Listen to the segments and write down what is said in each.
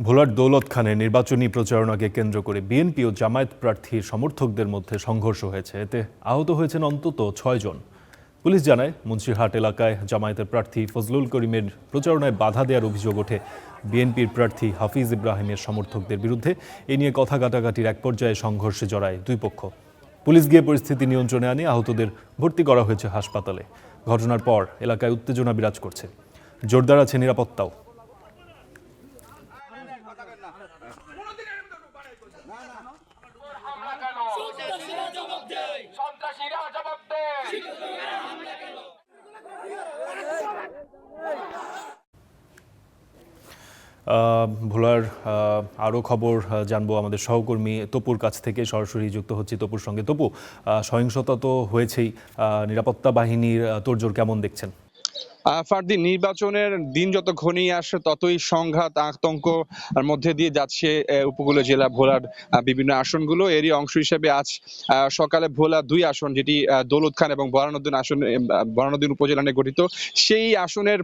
ভোলার দৌলত খানের নির্বাচনী প্রচারণাকে কেন্দ্র করে বিএনপি ও জামায়াত প্রার্থী সমর্থকদের মধ্যে সংঘর্ষ হয়েছে। এতে আহত হয়েছেন অন্তত ছয়জন পুলিশ জানায়, মুন্সিরহাট এলাকায় জামায়াতের প্রার্থী ফজলুল করিমের প্রচারণায় বাধা দেওয়ার অভিযোগ ওঠে। বিএনপির প্রার্থী হাফিজ ইব্রাহিমের সমর্থকদের বিরুদ্ধে এ নিয়ে কথা কাটাকাটির এক পর্যায়ে সংঘর্ষে জড়ায় দুই পক্ষ। পুলিশ গিয়ে পরিস্থিতি নিয়ন্ত্রণে আনে, আহতদের ভর্তি করা হয়েছে হাসপাতালে। ঘটনার পর এলাকায় উত্তেজনা বিরাজ করছে। জোরদার আছে নিরাপত্তাও। ভোলার আরও খবর জানব আমাদের সহকর্মী তপুর কাছ থেকে। সরাসরি যুক্ত হচ্ছে তপুর সঙ্গে। তপু সহিংসতা তো হয়েছেই। নিরাপত্তা বাহিনীর তোরজোর কেমন দেখছেন? আহ, ফারদি নির্বাচনের দিন যত ঘনিয়ে আসে ততই সংঘাত আতঙ্ক মধ্যে দিয়ে যাচ্ছে আহ, উপকূলীয় জেলা ভোলার বিভিন্ন আসনগুলো। এরই অংশ হিসেবে আজ সকালে ভোলা দুই আসন যেটি দৌলত খান এবং বরানুদ্দিন আসন বরানুদ্দিন উপজেলা নিয়ে গঠিত সেই আসনের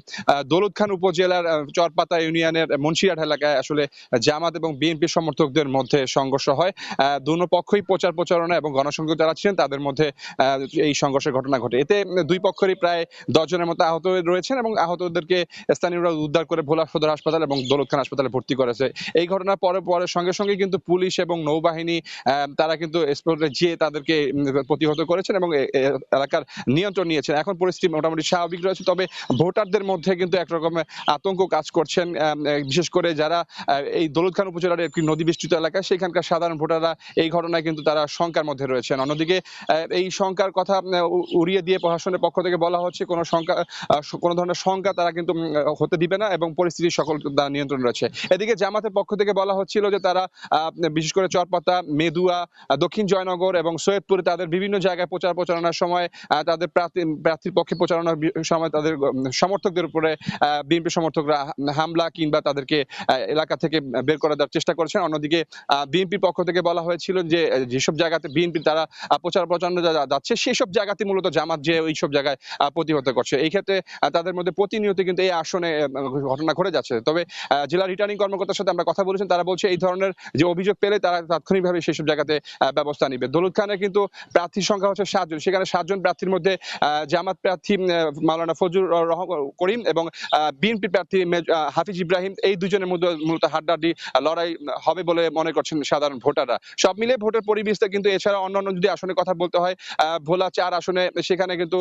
দৌলত খান উপজেলার চরপাতা ইউনিয়নের মুন্সিরহাট এলাকায় আসলে জামাত এবং বিএনপি সমর্থকদের মধ্যে সংঘর্ষ হয়। দুনো পক্ষই প্রচার প্রচারণা এবং গণসংযোগ যারা ছিলেন তাদের মধ্যে এই সংঘর্ষের ঘটনা ঘটে। এতে দুই পক্ষেরই প্রায় দশ জনের মতো আহত রয়েছেন এবং আহতদেরকে স্থানীয়রা উদ্ধার করে ভোলা সদর হাসপাতাল এবং দৌলত খান হাসপাতালে ভর্তি করেছে। এই ঘটনার পরে পরে সঙ্গে সঙ্গে কিন্তু পুলিশ এবং নৌবাহিনী তারা কিন্তু স্পটে যেয়ে তাদেরকে প্রতিহত করেছেন এবং এলাকার নিয়ন্ত্রণ নিয়েছেন। এখন পরিস্থিতি মোটামুটি স্বাভাবিক রয়েছে, তবে ভোটারদের মধ্যে কিন্তু একরকমের আতঙ্ক কাজ করছেন বিশেষ করে যারা এই দৌলত খান উপজেলার একটি নদী বিস্তৃত এলাকা, সেখানকার সাধারণ ভোটাররা এই ঘটনায় কিন্তু তারা শঙ্কার মধ্যে রয়েছেন। অন্যদিকে এই শঙ্কার কথা উড়িয়ে দিয়ে প্রশাসনের পক্ষ থেকে বলা হচ্ছে, কোনো শঙ্কা কোনো ধরনের শঙ্কা তারা কিন্তু হতে দিবে না এবং পরিস্থিতি সকল তার নিয়ন্ত্রণ রয়েছে। এদিকে জামাতের পক্ষ থেকে বলা হচ্ছিল যে তারা বিশেষ করে চরপাতা, মেদুয়া দক্ষিণ জয়নগর এবং সৈয়দপুরে তাদের বিভিন্ন জায়গায় প্রচার প্রচারণার সময় তাদের প্রার্থী, প্রার্থীর পক্ষে প্রচারণার সময় তাদের সমর্থকদের উপরে বিএনপি সমর্থকরা হামলা কিংবা তাদেরকে এলাকা থেকে বের করে দেওয়ার চেষ্টা করেছেন। অন্যদিকে বিএনপির পক্ষ থেকে বলা হয়েছিল যে যেসব জায়গাতে বিএনপি তারা প্রচার প্রচারণা যাচ্ছে, সেসব জায়গাতে মূলত জামাত যে, ওইসব জায়গায় প্রতিহত করছে। এই ক্ষেত্রে তাদের মধ্যে প্রতিনিয়ত কিন্তু এই আসনে ঘটনা ঘটে যাচ্ছে। তবে জেলা রিটার্নিং কর্মকর্তার সাথে আমরা কথা বলেছেন তারা বলছে এই ধরনের যে অভিযোগ পেলে তারা তাৎক্ষণিকভাবে সেসব জায়গাতে ব্যবস্থা নিবে। দৌলত খানের কিন্তু প্রার্থীর সংখ্যা হচ্ছে সাতজন। সেখানে সাতজন প্রার্থীর মধ্যে জামাত প্রার্থী মাওলানা রহমান করিম এবং বিএনপি প্রার্থী হাফিজ ইব্রাহিম, এই দুজনের মধ্যে মূলত হাড্ডাহাড্ডি লড়াই হবে বলে মনে করছেন সাধারণ ভোটাররা। সব মিলে ভোটের পরিবেশটা কিন্তু এছাড়া অন্যান্য যদি আসনে কথা বলতে হয় ভোলা চার আসনে, সেখানে কিন্তু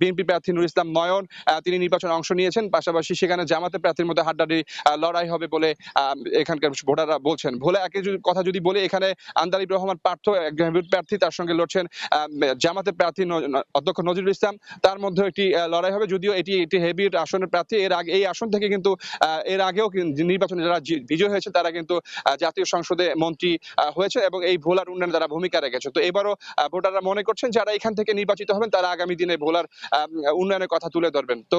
বিএনপি প্রার্থী নুর ইসলাম নয়ন তিনি নির্বাচনে অংশ নিয়েছেন। পাশাপাশি সেখানে জামাতের প্রার্থীর মধ্যে হাড্ডাহাড্ডি আহ, লড়াই হবে বলে এখানকার ভোটাররা বলছেন। ভোলা একই কথা যদি বলি এখানে আন্দালিব রহমান পার্থ প্রার্থী তার সঙ্গে লড়ছেন জামাতের প্রার্থী অধ্যক্ষ নজরুল ইসলাম। তার মধ্যে একটি লড়াই হবে। যদিও এটি একটি হেভিওয়েট আসনের প্রার্থী এর আগে এই আসন থেকে কিন্তু এর আগেও নির্বাচনে যারা বিজয় হয়েছে তারা কিন্তু জাতীয় সংসদে মন্ত্রী হয়েছে এবং এই ভোলার উন্নয়নে তারা ভূমিকা রেখেছে। তো এবারও ভোটাররা মনে করছেন যারা এখান থেকে নির্বাচিত হবেন তারা আগামী দিনে ভোলার উন্নয়নের কথা তুলে ধরবেন তো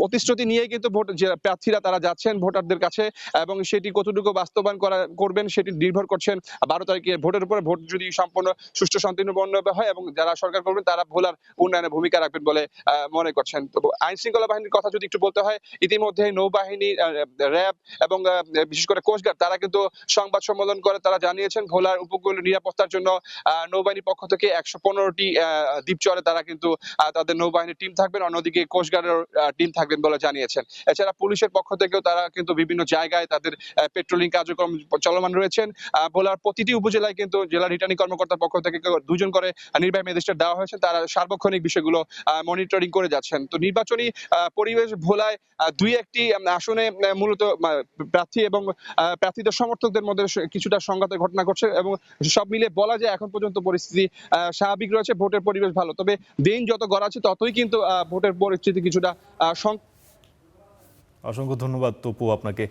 প্রতিশ্রুতি নিয়ে কিন্তু ভোট প্রার্থীরা তারা যাচ্ছেন ভোটারদের কাছে এবং সেটি কতটুকু বাস্তবায়ন করা, করবেন সেটি নির্ভর করছেন বারো তারিখে ভোটের উপরে। ভোট যদি সম্পূর্ণ সুষ্ঠু শান্তিপূর্ণভাবে হয় এবং যারা সরকার করবেন তারা ভোলার উন্নয়নে ভূমিকা রাখবেন বলে মনে করছেন। তো আইন শৃঙ্খলা বাহিনীর কথা যদি একটু বলতে হয় ইতিমধ্যে নৌবাহিনী র্যাব এবং বিশেষ করে কোস্টগার্ড তারা কিন্তু সংবাদ সম্মেলন করে, তারা জানিয়েছেন ভোলার উপকূল নিরাপত্তার জন্য নৌবাহিনীর পক্ষ থেকে একশো পনেরোটি দ্বীপচরে তারা কিন্তু তাদের নৌবাহিনীর টিম থাকবেন। অন্যদিকে কোস্টগার্ডের টিম থাকবেন বলে জানিয়েছেন। এছাড়া পুলিশের পক্ষ থেকেও তারা কিন্তু বিভিন্ন জায়গায় তাদের পেট্রোলিং কার্যক্রম চলমান রয়েছেন। ভোলার প্রতিটি উপজেলায় কিন্তু জেলা রিটার্নিং কর্মকর্তার পক্ষ থেকে দুজন করে নির্বাহী ম্যাজিস্ট্রেট দেওয়া হয়েছে। তারা সার্বক্ষণিক বিষয়গুলো মনিটরিং করে যাচ্ছেন। তো নির্বাচনী পরিবেশ ভোলায় দুই একটি আসনে মূলত প্রার্থী এবং প্রার্থীদের সমর্থকদের মধ্যে কিছুটা সংঘাতের ঘটনা ঘটছে এবং সব মিলে বলা যায় এখন পর্যন্ত পরিস্থিতি স্বাভাবিক রয়েছে, ভোটের পরিবেশ ভালো। তবে দিন যত গড়াচ্ছে ততই কিন্তু ভোটের পরিস্থিতি কিছুটা অসংখ্য ধন্যবাদ তপু আপনাকে।